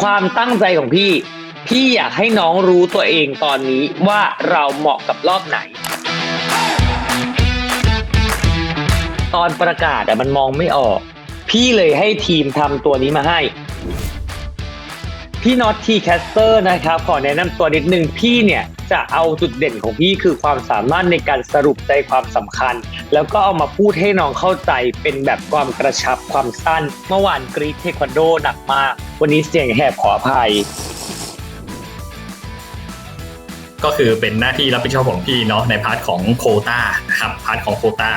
ความตั้งใจของพี่ พี่อยากให้น้องรู้ตัวเองตอนนี้ว่าเราเหมาะกับรอบไหน ตอนประกาศอะมันมองไม่ออก พี่เลยให้ทีมทำตัวนี้มาให้พี่น็อตทีแคสเตอร์นะครับ ขอแนะนำตัวนิดนึงพี่เนี่ย จะเอาจุดเด่นของพี่คือความสามารถในการสรุปใจความสำคัญ แล้วก็เอามาพูดให้น้องเข้าใจเป็นแบบความกระชับความสั้น เมื่อวานกรีเทควันโดหนักมาก วันนี้เสียงแหบขออภัย ก็คือเป็นหน้าที่รับผิดชอบของพี่เนาะในพาร์ทของโคตานะครับพาร์ทของโคตา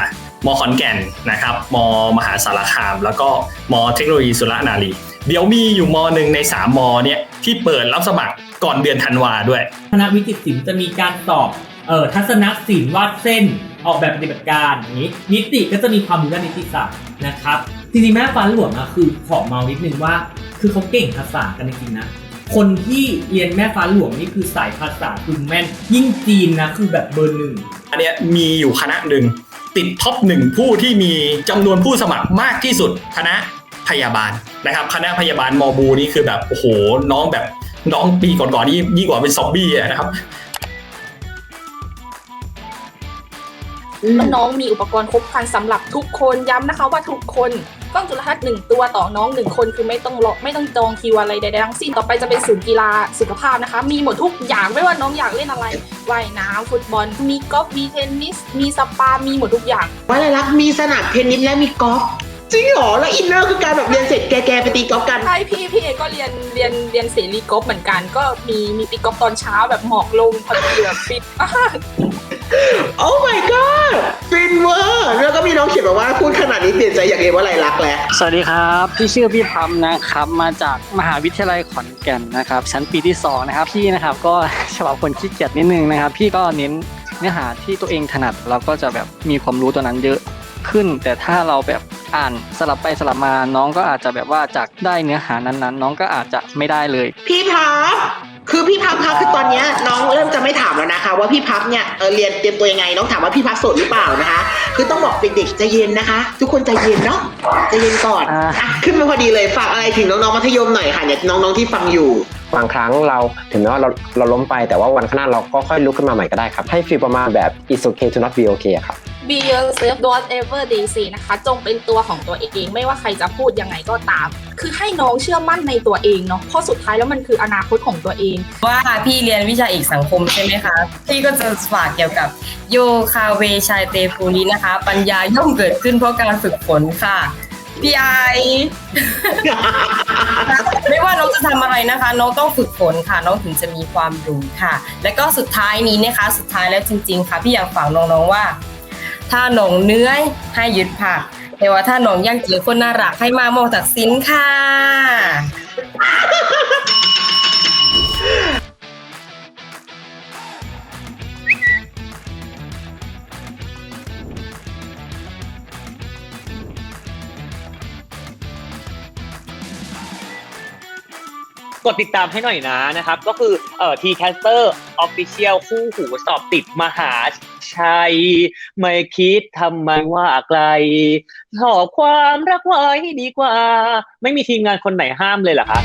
มขอนแก่นนะครับมมหาสารคาม แล้วก็มเทคโนโลยีสุรนารีเดี๋ยวมีอยู่มหนึ่งใน 3มเนี่ยที่เปิดรับสมัครก่อนเดือนธันวาด้วยคณะวิจิตรศิลป์จะมีการสอบเอ่อทัศนศิลป์วาดเส้นออกแบบปฏิบัติการอย่างนี้นิติก็จะมีความรู้ด้านนิติศาสตร์นะครับจริงๆแม่ฟ้าหลวงอะคือขอเมานิดนึงว่า คือเขาเก่งภาษากันจริงๆนะคนที่เรียนแม่ฟ้าหลวงนี่คือสายภาษาคือแม่นยิ่งจีนนะคือแบบเบอร์หนึ่งอันเนี้ยมีอยู่คณะหนึ่ง ติดท็อปหนึ่งผู้ที่มีจำนวนผู้สมัครมากที่สุดคณะพยาบาลนะครับ คณะพยาบาลมอบูนี่คือแบบโอ้โหน้องแบบน้องปีก่อนๆนี่ยิ่งกว่าเป็นซอมบี้อะนะครับน้องมีอุปกรณ์ครบครันสำหรับทุกคนย้ำนะคะว่าทุกคนกล้องจุลทรรศน์หนึ่งตัวต่อน้องหนึ่งคนคือไม่ต้องรอไม่ต้องจองคิวอะไรใดๆทั้งสิ้นต่อไปจะเป็นศูนย์กีฬาสุขภาพนะคะ มีหมดทุกอย่างไม่ว่าน้องอยากเล่นอะไรว่ายน้ำฟุตบอล มีกอล์ฟมีเทนนิส มีสปา มีหมดทุกอย่างว่าอะไรลักษณ์มีสนามเทนนิสและมีกอล์ฟจริงเหรอแล้วอินเนอร์คือการแบบเรียนเสร็จแกๆไปตีกอล์ฟกันใช่พี่พี่เอก็เรียนเรียนเรียนเสรีกอล์ฟเหมือนกัน ก็มีมีตีกอล์ฟตอนเช้าแบบหมอกลงพอดีแบบฟิตมาก โอ้ my god ฟินเวอร์แล้วก็มีน้องเขียนมาว่าพูดขนาดนี้เปลี่ยนใจอยากเรียนว่าอะไรลักษณ์แล้ว สวัสดีครับ พี่ชื่อพี่พัมนะครับ มาจากมหาวิทยาลัยขอนแก่นนะครับ ชั้นปีที่ 2 นะครับ พี่นะครับก็ฉบับคนขี้เกียจนิดนึงนะครับ พี่ก็เน้นเนื้อหาที่ตัวเองถนัดเราก็จะแบบมีความรู้ตัวนั้นเยอะขึ้น แต่ถ้าเราแบบอ่านสลับไปสลับมาน้องก็อาจจะแบบว่าจากได้เนื้อหานั้นๆ น้องก็อาจจะไม่ได้เลย พี่พับคือพี่พับคะคือตอนเนี้ยน้องเริ่มจะ ไม่ถามแล้วนะคะ ว่าพี่พับเนี่ยเออเรียนเตรียมตัวยังไงน้องถามว่าพี่พับโสดหรือเปล่านะคะ คือต้องบอกเด็กๆใจเย็นนะคะ ทุกคนใจเย็นเนาะใจเย็นก่อนอ่าอะขึ้นมาพอดีเลยฝากอะไรถึงน้องๆมัธยมหน่อยค่ะเนี่ยน้องๆที่ฟังอยู่บางครั้งเราถึงแม้ว่าเราเราล้มไปแต่ว่าวันข้างหน้าเราก็ค่อยลุกขึ้นมาใหม่ก็ได้ครับ ให้ฟีลประมาณแบบ it's okay to not be okay อะครับ be yourself whatever they say นะคะ จงเป็นตัวของตัวเอง ไม่ว่าใครจะพูดยังไงก็ตาม คือให้น้องเชื่อมั่นในตัวเองเนาะเพราะสุดท้ายแล้วมันคืออนาคตของตัวเอง ว่าพี่เรียนวิชาเอกสังคมใช่ไหมคะ พี่ก็จะฝากเกี่ยวกับโยคาเวชายเตภูรินะคะ ปัญญาย่อมเกิดขึ้นเพราะการฝึกฝนค่ะพี่ไอไม่ว่าน้องจะทำอะไรนะคะ น้องต้องฝึกฝนค่ะ น้องถึงจะมีความรู้ค่ะ และก็สุดท้ายนี้นะคะ สุดท้ายแล้วจริง ๆ ค่ะ พี่อยากฝากน้องๆว่า ถ้าหนองเนื้อยให้หยุดพักแต่ว่าถ้าหนองย่างเจอคนน่ารักให้มาโมองจากสินค่ะ กดติดตามให้หน่อยนะนะครับ ก็คือเอ่อทีแคสเตอร์ออฟฟิเชียลคู่หูสอบติดมหาชัย ไม่คิดทำไมว่าไกลสอบความรักไว้ดีกว่า ไม่มีทีมงานคนไหนห้ามเลยเหรอคะ